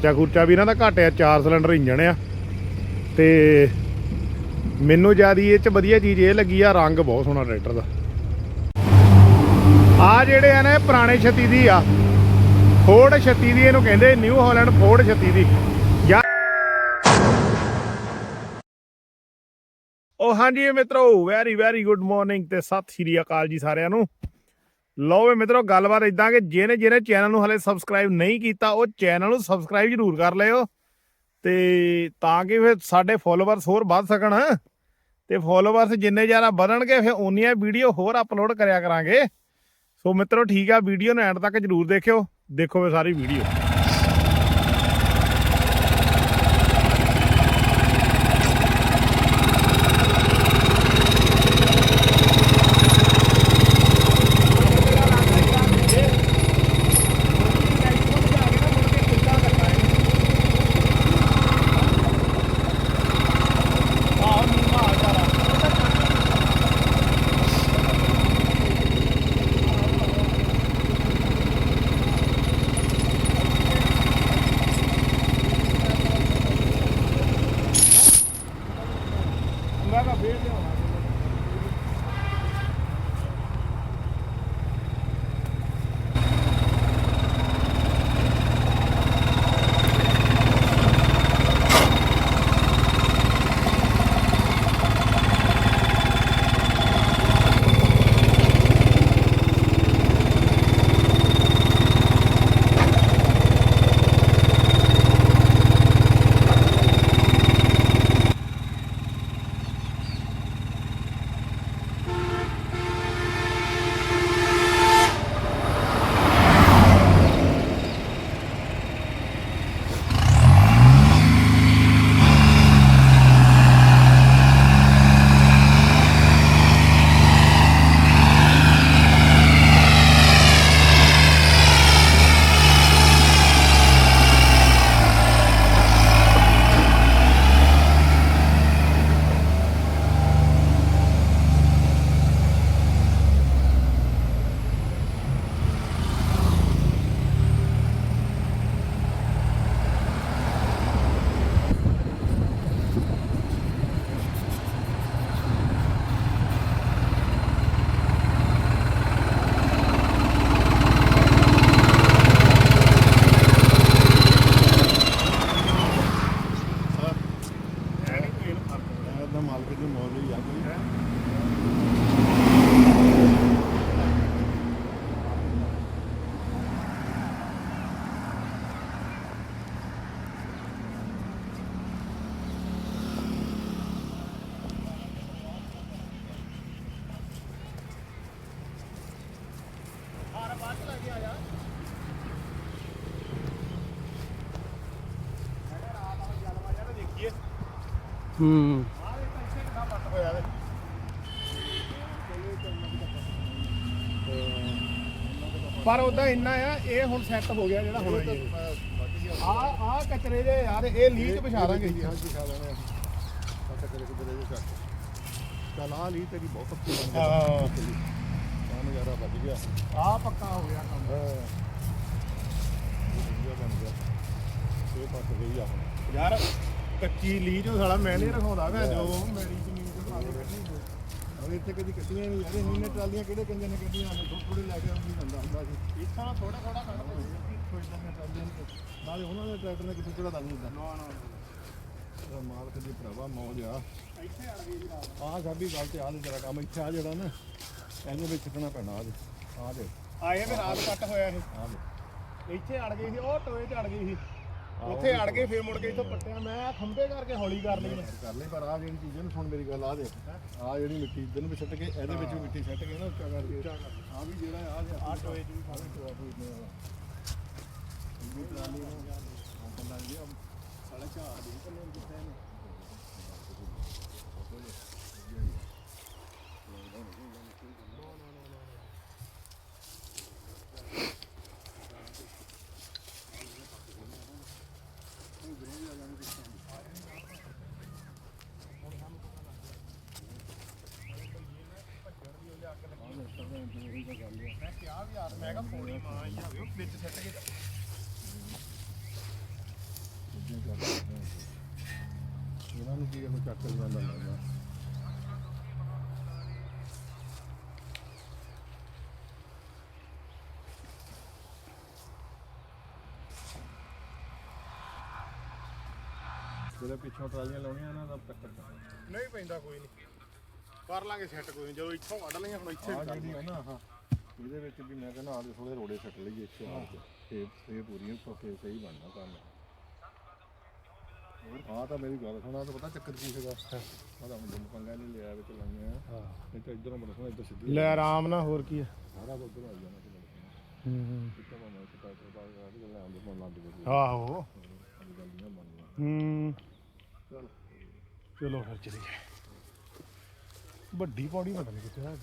ਖਰਚਾ ਖੁਰਚਾ ਵੀ ਇਹਨਾਂ ਦਾ ਘੱਟ ਆ 4 ਸਿਲੰਡਰ ਇੰਜਣ ਆ। ਤੇ ਮੈਨੂੰ ਜਿਆਦੀ ਇਹ ਚ ਵਧੀਆ ਚੀਜ਼ ਇਹ ਲੱਗੀ ਆ, ਰੰਗ ਬਹੁਤ ਸੋਹਣਾ ਟਰੈਕਟਰ ਦਾ। ਆ ਜਿਹੜੇ ਆ ਨਾ, ਇਹ ਪੁਰਾਣੇ 36 ਦੀ ਆ। ਫੋਰਡ 36 ਦੀ, ਇਹਨੂੰ ਕਹਿੰਦੇ ਨਿਊ ਹਾਲੈਂਡ ਫੋਰਡ 36 ਦੀ। ਯਾਰ ਉਹ ਹਾਂਜੀ ਇਹ ਮਿੱਤਰੋ ਵੈਰੀ ਵੈਰੀ ਗੁੱਡ ਮਾਰਨਿੰਗ ਤੇ ਸਤਿ ਸ਼੍ਰੀ ਅਕਾਲ ਜੀ ਸਾਰਿਆਂ ਨੂੰ। ਲਓ ਵੀ ਮਿੱਤਰੋ, ਗੱਲਬਾਤ ਇਦਾਂ ਕਿ ਜਿਹਨੇ ਜਿਹਨੇ ਚੈਨਲ ਨੂੰ ਹਲੇ ਸਬਸਕ੍ਰਾਈਬ ਨਹੀਂ ਕੀਤਾ, ਉਹ ਚੈਨਲ ਨੂੰ ਸਬਸਕ੍ਰਾਈਬ ਜ਼ਰੂਰ ਕਰ ਲਿਓ ਤੇ ਤਾਂ ਕਿ ਫਿਰ ਸਾਡੇ ਫੋਲੋਵਰਸ ਹੋਰ ਵੱਧ ਸਕਣ। ਤੇ ਫੋਲੋਵਰਸ ਜਿੰਨੇ ਜ਼ਿਆਦਾ ਵਧਣਗੇ, ਫਿਰ ਉਨੀਆਂ ਵੀਡੀਓ ਹੋਰ ਅਪਲੋਡ ਕਰਿਆ ਕਰਾਂਗੇ। ਸੋ ਮਿੱਤਰੋ, ਠੀਕ ਆ ਵੀਡੀਓ ਨੂੰ ਐਂਡ ਤੱਕ ਜਰੂਰ ਦੇਖਿਓ। ਦੇਖੋ ਵੇ ਸਾਰੀ ਵੀਡੀਓ ਹੂੰ। ਪਰ ਉਹਦਾ ਇੰਨਾ ਆ ਇਹ ਹੁਣ ਸੈੱਟ ਹੋ ਗਿਆ ਜਿਹੜਾ ਹੁਣ ਆ ਆ ਕਚਰੇ ਦੇ ਯਾਰ ਇਹ ਲੀਕ ਵਿਛਾ ਦਾਂਗੇ ਹਾਂ ਜੀ। ਖਾ ਲੈਣੇ ਪਤਾ ਕਰੇ ਕਿਧਰੇ ਦੇ ਚੱਕ ਚੱਲ ਆ ਲਈ ਤੇਰੀ ਬਹੁਤ ਪੱਕੀ ਬਣ ਗਈ। ਆ ਨਜ਼ਾਰਾ ਵੱਜ ਗਿਆ। ਆ ਪੱਕਾ ਹੋ ਗਿਆ ਕੰਮ। ਵਧੀਆ ਬਣ ਗਿਆ। ਇਹ ਪੱਕ ਗਈ ਆ ਹੁਣ। ਯਾਰ ਕੱਚੀ ਲੀਜ ਨੂੰ ਸਾਲਾ ਮੈਂ ਨਹੀਂ ਰਖਾਉਂਦਾ ਮੈਂ ਜੋ ਮੇਰੀ ਜ਼ਮੀਨ ਤੇ ਪਾ ਦੇ ਅਰੇ ਇੱਥੇ ਕਦੀ ਕੱਟੀਆਂ ਨਹੀਂ ਯਾਰ ਇੰਨੇ ਟਰਾਲੀਆਂ ਕਿਹੜੇ ਕਹਿੰਦੇ ਨੇ ਕੱਢੀਆਂ? ਨੇ ਥੋੜੇ ਥੋੜੇ ਲੈ ਕੇ ਆਉਂਦੀ ਹੁੰਦਾ ਹੁੰਦਾ ਸੀ। ਇੱਥਾਂ ਥੋੜਾ ਥੋੜਾ ਕੱਢ ਦੇ ਕੋਈ ਤਾਂ ਟਰਾਲੀਆਂ ਨਹੀਂ ਨਾਲੇ ਉਹਨਾਂ ਦੇ ਟਰੈਕਟਰ ਨੇ ਕਿਸੇ ਚੜਾ ਹੁੰਦਾ। ਨਾ ਨਾ ਮਾਲਕ ਦੀ ਭਰਾਵਾ ਮੌਜ ਆ। ਇੱਥੇ ਆ ਗਈ ਆਹ ਸਾਡੀ ਗੱਲ ਤੇ ਆਹ ਤੇਰਾ ਕੰਮ ਇੱਥੇ ਆ ਜਿਹੜਾ ਨਾ ਇਹਨੂੰ ਵਿੱਚ ਛੱਡਣਾ ਪੈਣਾ ਆ ਦੇ ਆ ਦੇ ਆਏ ਵੀ ਰਾਤ ਕੱਟ ਹੋਇਆ ਇਹ। ਆ ਦੇ ਇੱਥੇ ਅੜ ਗਈ ਸੀ ਉਹ ਟੋਏ ਤੇ ਅੜ ਗਈ ਸੀ। ਉੱਥੇ ਅੜ ਗਏ ਫੇਰ ਮੁੜ ਕੇ ਇੱਥੋਂ ਪੱਟਿਆ। ਮੈਂ ਖੰਭੇ ਕਰਕੇ ਹੌਲੀ ਕਰ ਲਈ ਮੈਂ। ਕਰ ਲੈ ਪਰ ਆ ਜਿਹੜੀ ਚੀਜ਼ ਨੂੰ ਸੁਣ ਮੇਰੀ ਗੱਲ ਆ ਦੇ ਆ ਜਿਹੜੀ ਮਿੱਟੀ ਇਧਰ ਨੂੰ ਵੀ ਛੱਡ ਕੇ ਇਹਦੇ ਵਿੱਚ ਵੀ ਮਿੱਟੀ ਛੱਡ ਕੇ ਨਾ ਉੱਚਾ ਕਰਕੇ। ਆ ਵੀ ਜਿਹੜਾ ਆ ਆ ਟੋਏ ਵੀ ਸਾਰੇ ਟੋਆ ਟੋਏ ਨੇ ਇਹ ਟਰਾਲੀ ਨੂੰ ਆ ਪੱਲਾ ਜੀ ਸਾਲੇ ਝਾੜ ਦੇ ਪੱਲੇ ਨੂੰ ਕਿੱਥੇ ਨੇ ਮੈਂ ਕਿਹਾ ਵੀ ਯਾਰ ਮੈਂ ਕਿਹਾ ਪੌੜੀ ਮਾਂ ਹੀ ਆਵੇ ਵਿੱਚ ਸੱਟ ਕੇ ਨਹੀਂ ਕਰਦੇ ਇਹਨਾਂ ਨੂੰ ਕੀ ਹੈ ਕੋਈ ਚੱਕ ਜਾਂਦਾ ਲੱਗਦਾ ਜਿਹੜੇ ਪਿੱਛੋਂ ਟਰਾਲੀਆਂ ਲਾਉਣੀਆਂ ਇਹਨਾਂ ਦਾ ਟੱਕਰ ਨਹੀਂ ਪੈਂਦਾ ਕੋਈ ਨਹੀਂ ਕਰ ਲਾਂਗੇ ਸੈੱਟ ਕੋਈ ਨੀ, ਜਦੋਂ ਇੱਥੋਂ ਕੱਢ ਲਈਆਂ ਹੁਣ ਇੱਥੇ ਆਹ ਵੀ ਕਰ ਜਿਹੜੀ ਹੈ ਨਾ ਹਾਂ। ਇਹਦੇ ਵਿੱਚ ਵੀ ਮੈਂ ਕਹਿੰਦਾ ਆਲੇ ਥੋੜੇ ਰੋੜੇ ਸੱਟ ਲਈਏ ਇੱਥੇ ਆ ਕੇ। ਫੇਰ ਫੇਰ ਪੂਰੀਆਂ ਤੋਂ ਫੇਰ ਸਹੀ ਬਣਨਾ ਕੰਮ। ਆ ਤਾਂ ਮੇਰੀ ਗੱਲ ਸੁਣਾ ਤਾਂ ਪਤਾ ਚੱਕਰ ਕੀ ਸੀਗਾ? ਆ ਤਾਂ ਹੁਣ ਪੰਗਾ ਨਹੀਂ ਲਿਆ ਵਿੱਚ ਲਾਈਆਂ। ਹਾਂ। ਨਹੀਂ ਤਾਂ ਇਧਰੋਂ ਬਣਾ ਇੱਧਰ ਸਿੱਧੀ ਲੈ ਆਰਾਮ ਨਾਲ ਹੋਰ ਕੀ ਆ? ਸਾਰਾ ਉਧਰ ਆ ਜਾਣਾ ਲੜਕੀਆਂ ਹੂੰ ਹੂੰ। ਮੈਂ ਕਿਤਾ ਕਰਦਾ ਆ ਕੇ ਲੈ ਆਉਂਦੇ ਮਨ ਲੱਗ ਗਈ ਆਹੋ। ਗੱਲਾਂ ਹੂੰ। ਚਲ। ਚਲੋ ਫਿਰ ਚਲੀਏ। ਵੱਡੀ ਪੌੜੀ ਪਤਾ ਨਹੀਂ ਕਿੱਥੇ ਹੈ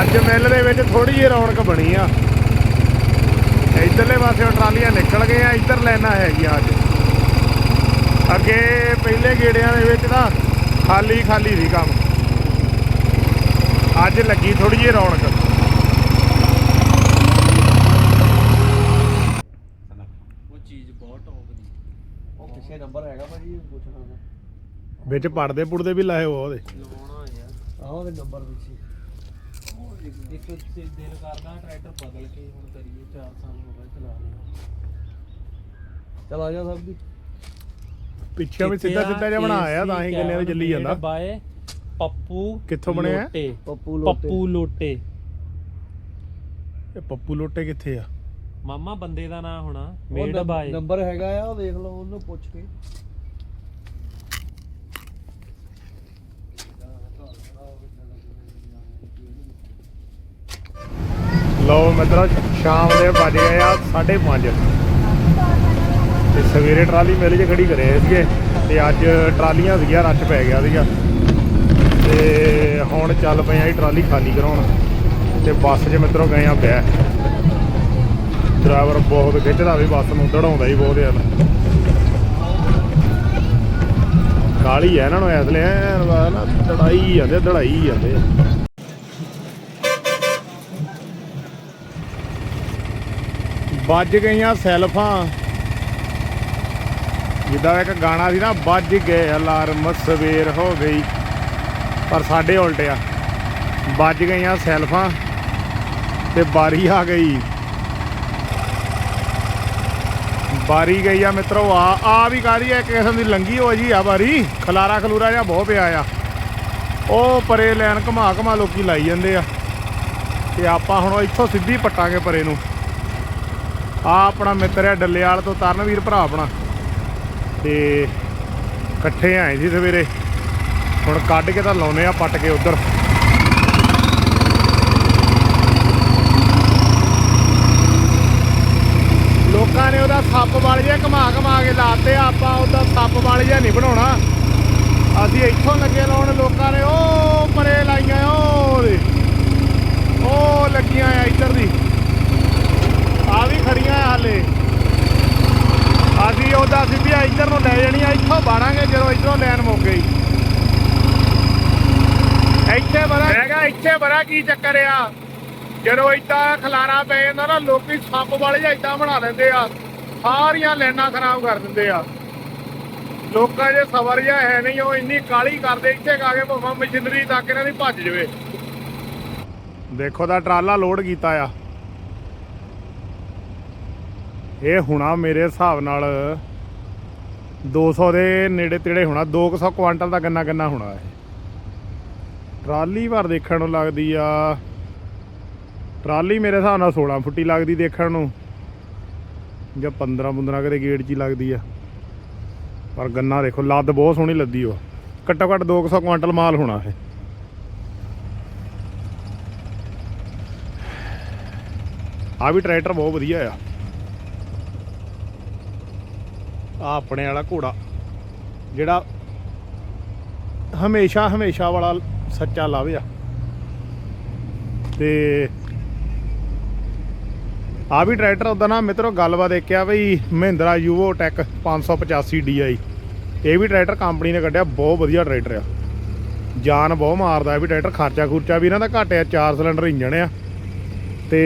ਅੱਜ ਮਿੱਲ ਦੇ ਵਿੱਚ ਥੋੜੀ ਜਿਹੀ ਰੌਣਕ ਬਣੀ ਆ ਇਧਰਲੇ ਪਾਸੇ ਟਰਾਲੀਆਂ ਨਿਕਲ ਗਏ ਆ ਇੱਧਰ ਲਾਈਨਾਂ ਹੈਗੀਆਂ ਅੱਜ। ਅੱਗੇ ਪਹਿਲੇ ਗੇੜਿਆਂ ਦੇ ਵਿੱਚ ਤਾਂ ਖਾਲੀ ਖਾਲੀ ਸੀ ਕੰਮ। ਅੱਜ ਲੱਗੀ ਥੋੜੀ ਜਿਹੀ ਰੌਣਕ। ਉਹ ਚੀਜ਼ ਬਹੁਤ ਟੌਪ ਦੀ। ਉਹ ਪਿੱਛੇ ਨੰਬਰ ਹੈਗਾ ਭਾਜੀ ਪੁੱਛਣਾ ਦਾ ਵਿੱਚ ਪੜਦੇ ਪੁੜਦੇ ਵੀ ਲਾਏ ਹੋ ਉਹਦੇ। ਲਵਾਉਣਾ ਯਾਰ ਆਹ ਉਹਦੇ ਨੰਬਰ ਪਿੱਛੇ। ਉਹ ਇੱਕ ਇੱਕ ਤੇ ਦਿਲ ਕਰਦਾ ਟਰੈਕਟਰ ਬਦਲ ਕੇ ਹੁਣ ਕਰੀਏ 4 ਸਾਲ ਹੋ ਗਏ। ਚਲਾ ਆ ਜਾ ਸਭ ਦੀ। ਪਿੱਛੇ ਵੀ ਸਿੱਧਾ ਸਿੱਧਾ ਜਿਹਾ ਬਣਾਇਆ ਤਾਂ ਹੀ ਕਿੰਨੇ ਦੇ ਚੱਲੀ ਜਾਂਦਾ। ਬਾਏ? ਪੱਪੂ ਕਿੱਥੋਂ ਬਣਿਆ? ਲੋਟੇ। ਪੱਪੂ ਲੋਟੇ। ਇਹ ਪੱਪੂ ਲੋਟੇ ਕਿੱਥੇ ਆ? ਮਾਮਾ ਬੰਦੇ ਦਾ ਨਾਂ ਹੋਣਾ। Made bye. ਨੰਬਰ ਹੈਗਾ ਆ ਉਹ ਦੇਖ ਲਓ ਉਹਨੂੰ ਪੁੱਛ ਕੇ। ਲਓ ਮਿੱਤਰੋ ਸ਼ਾਮ ਦੇ ਵੱਜ ਗਏ ਆ 5:30 ਤੇ ਸਵੇਰੇ ਟਰਾਲੀ ਮੇਲੇ 'ਚ ਖੜੀ ਕਰੇ ਸੀਗੇ, ਤੇ ਅੱਜ ਟਰਾਲੀਆਂ ਸੀਗੀਆਂ ਰੱਛ ਪੈ ਗਿਆ ਸੀਗਾ। ਤੇ ਹੁਣ ਚੱਲ ਪਏ ਆ ਜੀ ਟਰਾਲੀ ਖਾਲੀ ਕਰਾਉਣ। ਤੇ ਬੱਸ 'ਚ ਮਿੱਤਰੋ ਗਏ ਆ ਬੈ ਡਰਾਈਵਰ ਬਹੁਤ ਖਿੱਚਦਾ ਵੀ ਬੱਸ ਨੂੰ, ਦੜਾਉਂਦਾ ਹੀ ਬਹੁਤ ਯਾਰ ਕਾਲੀ ਹੈ ਇਹਨਾਂ ਨੂੰ ਐਸ ਲਈ ਨਾ ਦੜਾਈ ਜਾਂਦੇ ਦੜਾਈ ਜਾਂਦੇ ਵੱਜ ਗਈਆਂ ਸੈਲਫਾਂ। ਜਿੱਦਾਂ ਇੱਕ ਗਾਣਾ ਸੀ ਨਾ, ਵੱਜ ਗਏ ਅਲਾਰਮ, ਸਵੇਰ ਹੋ ਗਈ। ਪਰ ਸਾਡੇ ਉਲਟਿਆ ਵੱਜ ਗਈਆਂ ਸੈਲਫਾਂ ਤੇ ਬਾਰੀ ਆ ਗਈ। ਬਾਰੀ ਗਈ ਆ ਮਿੱਤਰੋ, ਆ ਆ ਵੀ ਕਾਦੀ ਆ? ਇੱਕ ਕਿਸਮ ਦੀ ਲੰਗੀ ਹੋ ਜੀ ਆ ਬਾਰੀ ਖਲਾਰਾ ਖਲੂਰਾ ਜਿਹਾ ਬਹੁਤ ਪਿਆ ਆ। ਉਹ ਪਰੇ ਲੈਣ ਘਮਾ ਘਮਾ ਲੋਕੀ ਲਾਈ ਜਾਂਦੇ ਆ। ਤੇ ਆਪਾਂ ਹੁਣ ਇੱਥੋਂ ਸਿੱਧੀ ਪੱਟਾਂਗੇ ਪਰੇ ਨੂੰ। ਆ ਆਪਣਾ ਮਿੱਤਰ ਹੈ ਡੱਲੇਵਾਲ ਤੋਂ ਤਰਨਵੀਰ ਭਰਾ ਆਪਣਾ। ਤੇ ਇਕੱਠੇ ਆਏ ਸੀ ਸਵੇਰੇ। ਹੁਣ ਕੱਢ ਕੇ ਤਾਂ ਲਾਉਨੇ ਆ ਪੱਟ ਕੇ ਉਧਰ। ਲੋਕਾਂ ਨੇ ਉਹਦਾ ਸੱਪ ਵਾਲ ਜਿਹਾ ਘਮਾ ਘਮਾ ਕੇ ਲਾਤੇ, ਆਪਾਂ ਉਹਦਾ ਸੱਪ ਵਾਲ ਜਿਹਾ ਨਹੀਂ ਬਣਾਉਣਾ। ਅਸੀਂ ਇੱਥੋਂ ਲੱਗੇ ਲਾਉਣ ਲੋਕਾਂ ਨੇ ਉਹ ਪਰੇ ਲਾਈਆਂ, ਉਹ ਉਹ ਲੱਗੀਆਂ ਆ ਇੱਧਰ ਦੀ। ਖੜੀਆਂ ਆ ਹਾਲੇ। ਅਸੀਂ ਉਹਦਾ ਸਿੱਧੀਆਂ ਇੱਧਰ ਨੂੰ ਲੈ ਜਾਣੀਆਂ ਇੱਥੋਂ ਬਾੜਾਂਗੇ ਜਦੋਂ ਇੱਧਰੋਂ ਲੈਣ ਮੁੱਕ ਗਈ ਇੱਥੇ ਬੜਾ ਹੈਗਾ ਇੱਥੇ ਬੜਾ ਕੀ ਚੱਕਰ ਆ? ਜਦੋਂ ਏਦਾਂ ਖਲਾਰਾ ਪੈ ਜਾਂਦਾ ਨਾ, ਲੋਕੀ ਸੱਪ ਵਾਲੇ ਜਾਂ ਏਦਾਂ ਬਣਾ ਦਿੰਦੇ ਆ। ਸਾਰੀਆਂ ਲੈਣਾ ਖਰਾਬ ਕਰ ਦਿੰਦੇ ਆ। ਲੋਕਾਂ ਦੇ ਸਬਰ ਜਿਹਾ ਹੈ ਨਹੀਂ, ਉਹ ਇੰਨੀ ਕਾਲੀ ਕਰਦੇ, ਇੱਥੇ ਕਾ ਕੇ ਭਾਵੇਂ ਮਸ਼ੀਨਰੀ ਤੱਕ ਇਹਨਾਂ ਦੀ ਭੱਜ ਜਵੇ। ਦੇਖੋ ਦਾ ਟਰਾਲਾ ਲੋਡ ਕੀਤਾ ਆ। ਇਹ ਹੁਣਾ ਮੇਰੇ ਹਿਸਾਬ ਨਾਲ 200 ਦੇ ਨੇੜੇ ਤੇੜੇ ਹੋਣਾ 200 ਕੁਆਂਟਲ ਦਾ ਗੰਨਾ ਗੰਨਾ ਹੋਣਾ ਇਹ। ਟਰਾਲੀ ਭਰ ਦੇਖਣ ਨੂੰ ਲੱਗਦੀ ਆ। ਟਰਾਲੀ ਮੇਰੇ ਹਿਸਾਬ ਨਾਲ 16 ਫੁੱਟੀ ਲੱਗਦੀ ਦੇਖਣ ਨੂੰ। ਜਾਂ 15 15 ਕਦੇ ਗੇਟ 'ਚ ਹੀ ਲੱਗਦੀ ਆ। ਪਰ ਗੰਨਾ ਦੇਖੋ, ਲੱਦ ਬਹੁਤ ਸੋਹਣੀ ਲੱਦੀ ਉਹ। ਘੱਟੋ ਘੱਟ 200 ਕੁਆਂਟਲ ਮਾਲ ਹੋਣਾ ਇਹ। ਆ ਵੀ ਟਰੈਕਟਰ ਬਹੁਤ ਵਧੀਆ ਆ। ਆ ਆਪਣੇ ਵਾਲਾ ਘੋੜਾ, ਜਿਹੜਾ ਹਮੇਸ਼ਾ ਹਮੇਸ਼ਾ ਵਾਲਾ ਸੱਚਾ ਲਾਵੇ ਆ। ਤੇ ਆ ਵੀ ਟਰੈਕਟਰ ਉਹਦਾ ਨਾ ਮਿੱਤਰੋ ਗੱਲਬਾਤ ਦੇਖਿਆ ਬਈ ਮਹਿੰਦਰਾ ਯੂਵੋ ਟੈਕ 585 DI ਇਹ ਵੀ ਟਰੈਕਟਰ ਕੰਪਨੀ ਨੇ ਕੱਢਿਆ, ਬਹੁਤ ਵਧੀਆ ਟਰੈਕਟਰ ਆ। ਜਾਨ ਬਹੁਤ ਮਾਰਦਾ ਇਹ ਵੀ ਟਰੈਕਟਰ ਖਰਚਾ ਖੁਰਚਾ ਵੀ ਇਹਨਾਂ ਦਾ ਘੱਟ ਆ 4 ਸਿਲੰਡਰ ਇੰਜਣ ਆ। ਤੇ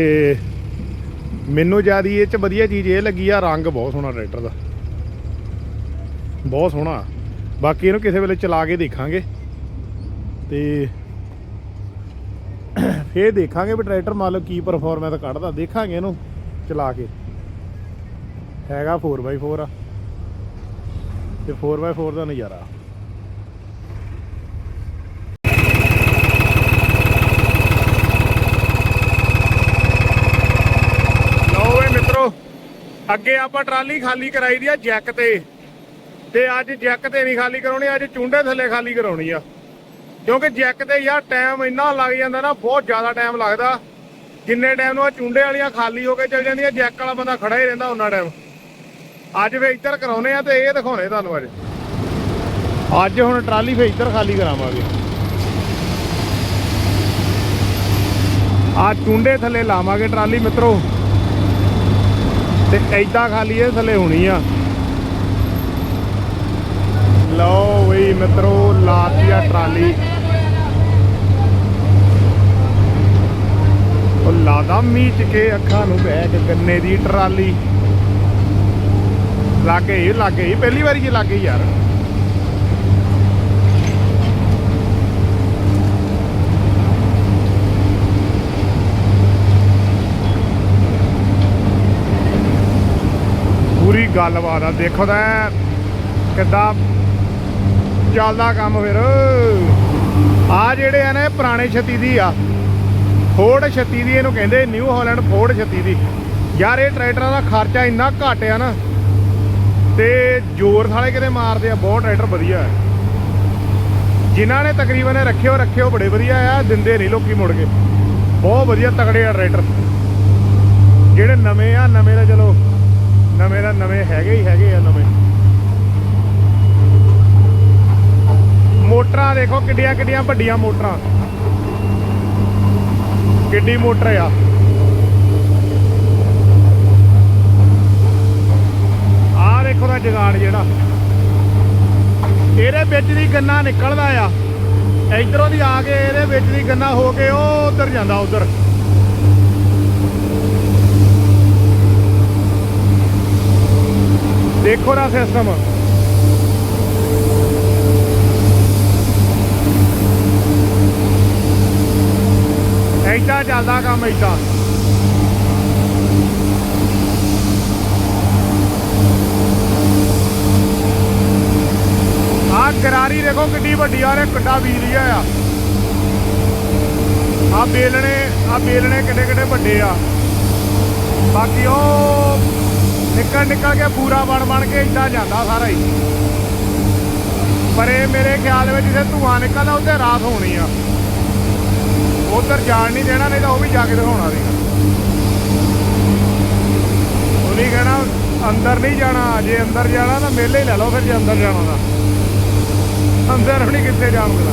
ਮੈਨੂੰ ਜ਼ਿਆਦਾ ਇਹ ਚ ਵਧੀਆ ਚੀਜ਼ ਇਹ ਲੱਗੀ ਆ, ਰੰਗ ਬਹੁਤ ਸੋਹਣਾ ਟਰੈਕਟਰ ਦਾ। ਬਹੁਤ ਸੋਹਣਾ। ਬਾਕੀ ਇਹਨੂੰ ਕਿਸੇ ਵੇਲੇ ਚਲਾ ਕੇ ਦੇਖਾਂਗੇ। ਤੇ ਫੇਰ ਦੇਖਾਂਗੇ ਵੀ ਟਰੈਕਟਰ ਮੰਨ ਲਓ ਕੀ ਪਰਫਾਰਮੈਂਸ ਕੱਢਦਾ। ਦੇਖਾਂਗੇ ਇਹਨੂੰ ਚਲਾ ਕੇ। ਹੈਗਾ 4x4 ਆ। ਤੇ 4x4 ਦਾ ਨਜ਼ਾਰਾ। ਲਓ ਵੇ ਮਿੱਤਰੋ, ਅੱਗੇ ਆਪਾਂ ਟਰਾਲੀ ਖਾਲੀ ਕਰਾਈ ਦੀ ਆ ਜੈਕ ਤੇ। ਤੇ ਅੱਜ ਜੈਕ ਤੇ ਨਹੀਂ ਖਾਲੀ ਕਰਾਉਣੀ, ਅੱਜ ਚੁੰਡੇ ਥੱਲੇ ਖਾਲੀ ਕਰਾਉਣੀ ਆ। ਕਿਉਂਕਿ ਜੈਕ ਤੇ ਯਾਰ ਟਾਈਮ ਇੰਨਾ ਲੱਗ ਜਾਂਦਾ ਨਾ, ਬਹੁਤ ਜ਼ਿਆਦਾ ਟਾਈਮ ਲੱਗਦਾ। ਜਿੰਨੇ ਟਾਈਮ ਨੂੰ ਆ ਚੁੰਡੇ ਵਾਲੀਆਂ ਖਾਲੀ ਹੋ ਕੇ ਚੱਲ ਜਾਂਦੀਆਂ, ਜੈਕ ਵਾਲਾ ਬੰਦਾ ਖੜਾ ਹੀ ਰਹਿੰਦਾ ਉਹਨਾਂ ਟਾਈਮ ਅੱਜ ਫੇ ਇੱਧਰ ਕਰਾਉਨੇ ਆ ਤੇ ਇਹ ਦਿਖਾਉਣੇ ਤੁਹਾਨੂੰ ਅੱਜ। ਅੱਜ ਹੁਣ ਟਰਾਲੀ ਫੇ ਇੱਧਰ ਖਾਲੀ ਕਰਾਵਾਂਗੇ। ਆ ਚੁੰਡੇ ਥੱਲੇ ਲਾਵਾਂਗੇ ਟਰਾਲੀ ਮਿੱਤਰੋ। ਤੇ ਐਦਾਂ ਖਾਲੀ ਇਹ ਥੱਲੇ ਹੋਣੀ ਆ। ਲਓ ਬਈ ਮਿੱਤਰੋ ਲਾਤੀ ਆ ਟਰਾਲੀ। ਉਹ ਲਾਦਾ ਮੀਚ ਕੇ ਅੱਖਾਂ ਨੂੰ ਬਹਿ ਗੰਨੇ ਦੀ ਟਰਾਲੀ। ਲਾਗੇ ਹੀ ਲਾਗੇ ਹੀ, ਪਹਿਲੀ ਵਾਰੀ ਜੀ ਲਾਗੇ ਯਾਰ। ਪੂਰੀ ਗੱਲਬਾਤ ਆ, ਦੇਖੋ ਤਾਂ ਕਿੱਦਾਂ ਚੱਲਦਾ ਕੰਮ ਫਿਰ। ਆ ਜਿਹੜੇ ਆ ਨਾ ਪੁਰਾਣੇ 36 ਦੀ ਆ, ਫੋਰਡ 36 ਦੀ ਇਹਨੂੰ ਕਹਿੰਦੇ, ਨਿਊ ਹਾਲੈਂਡ ਫੋਰਡ 36 ਦੀ ਯਾਰ, ਇਹ ਟਰੈਕਟਰਾਂ ਦਾ ਖਰਚਾ ਇੰਨਾ ਘੱਟ ਆ ਨਾ, ਤੇ ਜ਼ੋਰ ਸਾਲੇ ਕਿਤੇ ਮਾਰਦੇ ਆ, ਬਹੁਤ ਟਰੈਕਟਰ ਵਧੀਆ ਹੈ ਜਿਨ੍ਹਾਂ ਨੇ ਤਕਰੀਬਨ ਰੱਖਿਓ ਰੱਖਿਓ ਬੜੇ ਵਧੀਆ ਆ, ਦਿੰਦੇ ਨਹੀਂ ਲੋਕੀ ਮੁੜ ਕੇ। ਬਹੁਤ ਵਧੀਆ ਤਕੜੇ ਆ ਟਰੈਕਟਰ। ਜਿਹੜੇ ਨਵੇਂ ਆ, ਨਵੇਂ ਦਾ ਚਲੋ, ਨਵੇਂ ਦਾ ਨਵੇਂ ਹੈਗੇ ਹੀ ਹੈਗੇ ਆ, ਨਵੇਂ। ਮੋਟਰਾਂ ਦੇਖੋ ਕਿੱਡੀਆਂ ਕਿੱਡੀਆਂ ਵੱਡੀਆਂ ਮੋਟਰਾਂ। ਕਿੱਡੀ ਮੋਟਰ ਆ। ਆਹ ਦੇਖੋ ਦਾ ਜਗਾੜ ਜਿਹੜਾ। ਇਹਦੇ ਵਿੱਚ ਦੀ ਗੰਨਾ ਨਿਕਲਦਾ ਆ। ਇਧਰੋਂ ਦੀ ਆ ਕੇ ਇਹਦੇ ਵਿੱਚ ਦੀ ਗੰਨਾ ਹੋ ਕੇ ਉਹ ਉਧਰ ਜਾਂਦਾ ਉਧਰ। ਦੇਖੋ ਨਾ ਸਿਸਟਮ ਏਦਾਂ ਚੱਲਦਾ ਕੰਮ ਏਦਾਂ ਆਹ ਗਰਾਰੀ ਦੇਖੋ ਕਿੱਡੀ ਵੱਡੀ ਆ ਰੇ ਕਿੱਡਾ ਬੀਜ ਆ। ਆ ਬੇਲਣੇ ਆ ਬੇਲਣੇ ਕਿੱਡੇ ਕਿੱਡੇ ਵੱਡੇ ਆ। ਬਾਕੀ ਉਹ ਨਿਕਲ ਨਿਕਲ ਕੇ ਪੂਰਾ ਬਣ ਬਣ ਕੇ ਏਦਾਂ ਜਾਂਦਾ ਸਾਰਾ ਹੀ। ਪਰ ਇਹ ਮੇਰੇ ਖਿਆਲ ਵਿੱਚ ਜੇ ਧੂਆਂ ਨਿਕਲਦਾ ਉੱਤੇ ਰਾਤ ਹੋਣੀ ਆ। ਉਧਰ ਜਾਣ ਨਹੀਂ ਦੇਣਾ, ਨਹੀਂ ਤਾਂ ਉਹ ਵੀ ਜਾ ਕੇ ਦਿਖਾਉਣਾ ਸੀਗਾ। ਉਹ ਕਹਿਣਾ, ਅੰਦਰ ਨਹੀਂ ਜਾਣਾ, ਜੇ ਅੰਦਰ ਜਾਣਾ ਤਾਂ ਮੇਲੇ ਹੀ ਲੈ ਲਓ, ਫਿਰ ਜੇ ਅੰਦਰ ਜਾਣਾ ਤਾਂ। ਅੰਦਰ ਨਹੀਂ ਕਿੱਥੇ ਜਾਣ ਦੇਣਾ।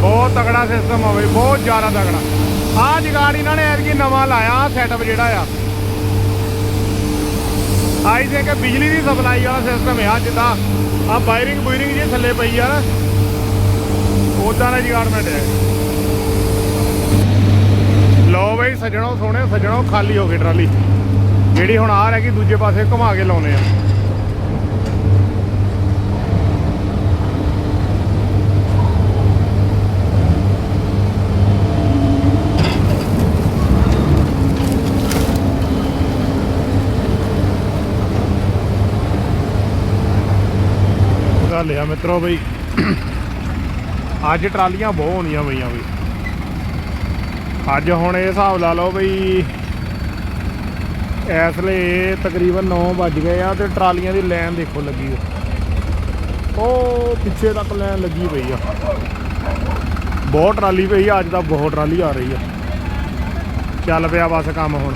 ਬਹੁਤ ਤਗੜਾ ਸਿਸਟਮ ਆ ਬਈ, ਬਹੁਤ ਜ਼ਿਆਦਾ ਤਗੜਾ ਆਹ ਜਗਾੜ ਇਹਨਾਂ ਨੇ ਐਤਕੀ ਨਵਾਂ ਲਾਇਆ ਸੈਟਅਪ ਜਿਹੜਾ ਆ। ਆ ਦੇ ਕਿ ਬਿਜਲੀ ਦੀ ਸਪਲਾਈ ਵਾਲਾ ਸਿਸਟਮ ਆ, ਜਿੱਦਾਂ ਆ ਵਾਇਰਿੰਗ ਬੁਇਰਿੰਗ ਜੇ ਥੱਲੇ ਪਈ ਆ। ਨਾ ਉਦਾਂ ਦਾ ਜਗਾੜਮੈਂਟ ਹੈ ਲਓ ਬਈ, ਸੱਜਣੋ ਸੋਹਣੇ, ਸੱਜਣੋ ਖਾਲੀ ਹੋ ਗਈ ਟਰਾਲੀ। ਜਿਹੜੀ ਹੁਣ ਆ ਰਹਿ ਗਈ, ਦੂਜੇ ਪਾਸੇ ਘੁਮਾ ਕੇ ਲਾਉਨੇ ਆ। ਗੱਲ ਆ ਮਿੱਤਰੋ ਬਈ। ਅੱਜ ਟਰਾਲੀਆਂ ਬਹੁਤ ਹੋਣੀਆਂ ਪਈਆਂ ਬਈ। ਅੱਜ ਹੁਣ ਇਹ ਹਿਸਾਬ ਲਾ ਲਓ ਬਈ, ਇਸ ਲਈ ਤਕਰੀਬਨ 9 ਵੱਜ ਗਏ ਆ ਤੇ ਟਰਾਲੀਆਂ ਦੀ ਲਾਈਨ ਦੇਖੋ ਲੱਗੀ ਆ ਉਹ ਪਿੱਛੇ ਤੱਕ ਲਾਈਨ ਲੱਗੀ ਪਈ ਆ। ਬਹੁਤ ਟਰਾਲੀ ਪਈ ਆ, ਅੱਜ ਤਾਂ ਬਹੁਤ ਟਰਾਲੀ ਆ ਰਹੀ ਆ। ਚੱਲ ਪਿਆ ਬਸ ਕੰਮ ਹੁਣ।